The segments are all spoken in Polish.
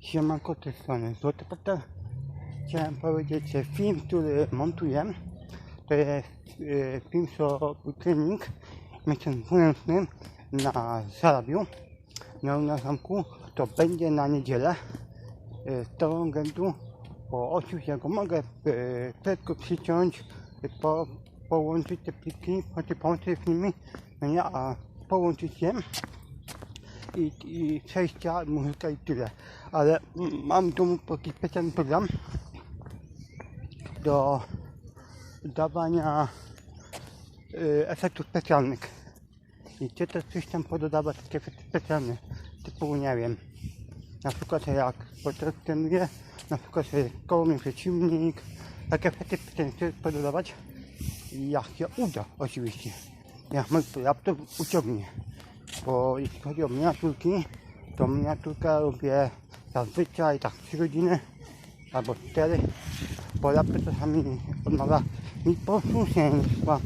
Siemanko, tej strony Złoty Portal. Chciałem powiedzieć, że film, który montuję, to jest e, film, był trening miesięczny na Zarabiu, na, na zamku. To będzie na niedzielę. E, Z tego względu, bo oczywiście go mogę e, prędko przyciąć, e, po, połączyć te pliki, znaczy połączyć z nimi, no nie, a połączyć je i, i przejścia, muzyka i tyle. Ale mam tu taki specjalny program do dawania y, efektów specjalnych. I chcę też coś tam takie efekty specjalne, typu nie wiem, na przykład jak potraktuję, na przykład że koło mnie przeciwnik, takie efekty specjalne pododawać, jak się uda oczywiście, jak mój laptop uciągnie bo jeśli chodzi o miniaturki, to miniaturkę robię zazwyczaj tak 3 godziny albo 4, bo laptop czasami odmawia mi posłuszeństwa.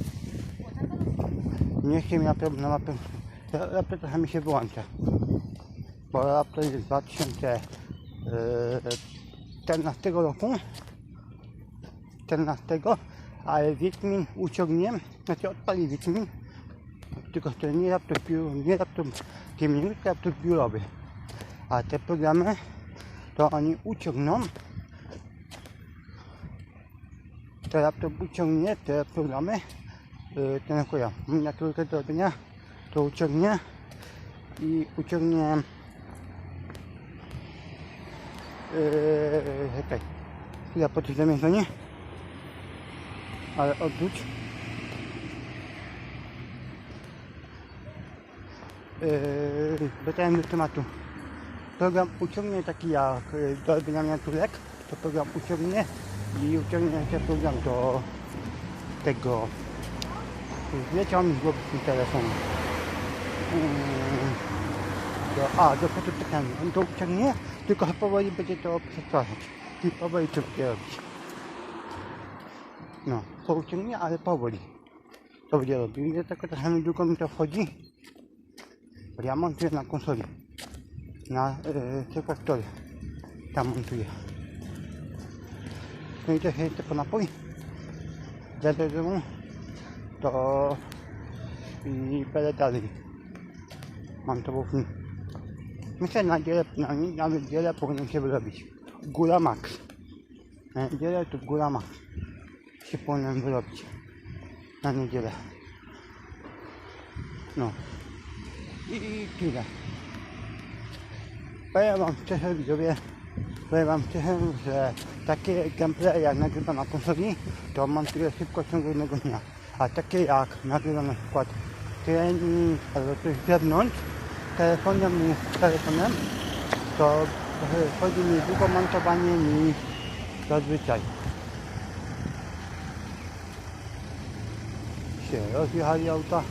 Nie chcę mi laptop na mapę, laptop czasami się wyłącza, bo laptop jest z 2014 roku, 14, ale Wiedźmin uciągnie, znaczy odpali Wiedźmin, to nie laptop, biuro, nie laptop gaming, laptop biurowy. A te programy to oni uciągną. Te laptop uciągnie te programy. Yy, ten jako ja. Miniaturkę do robienia to uciągnie i uciągnie yy, czekaj. Chwila po tym zamierzeniu. Ale odwróć. Wracając do tematu. Program uciągnie taki jak yy, do robienia miniaturek, to program uciągnie i uciągnie ten program do tego. Mi z głowy ten telefon. Yy, do, a, do fototykania. On to uciągnie, tylko powoli będzie to przetwarzać. I powoli to będzie robić. No, to uciągnie, ale powoli. To będzie robił. Nie tylko czasami długo mi to wchodzi. Ja montuję na konsoli. Na yy. Tam montuję. No i też jeszcze po napój. Jadę do domu. To i będę dalej. Mam to w film. Myślę na niedzielę, na, na niedzielę powinien się wyrobić. Góra max. Na niedzielę to góra max. Się powinien wyrobić. Na niedzielę. No i tyle. Powiem wam szczerze widzowie, powiem wam szczerze, że takie gameplay jak nagrywam na konsoli, to montuję szybko w ciągu jednego dnia. A takie jak nagrywam na przykład trening albo coś z zewnątrz, telefonem telefonem, to chodzi mi długo montowanie niż zazwyczaj. Się rozjechali auta.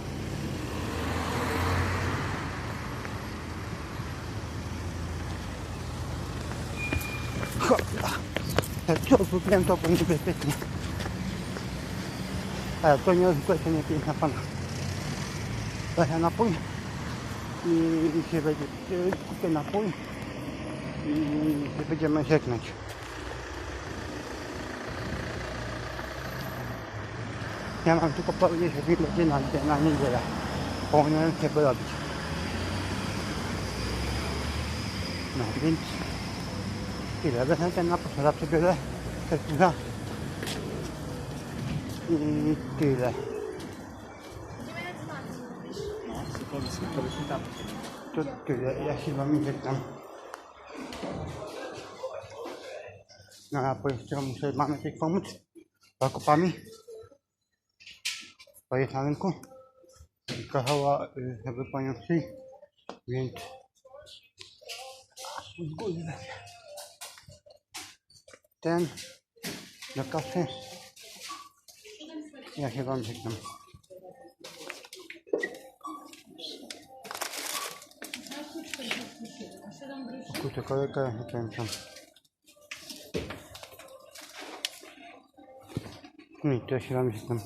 Cholera. Jak co kupiłem to było niebezpiecznie. Ale to nie zwykle nie piękna pana. Weź napój i się będzie, kupię napój i się będziemy żegnać. Ja mam tylko powiedzieć, że film będzie na, na niedzielę. Powinienem się wyrobić. No więc tyle. Wezmę ten napój, zawsze biorę tektura i tyle. To tyle. Ja się wam żegnam. No a jeszcze muszę mamy coś pomóc zakupami. To jest na rynku. Kazała, y, żeby panią więc z góry weźmie ten do kasy. Ja się wam żegnam. Kurczę, kolejka, nie wiem tam. No i to się wam żegnam.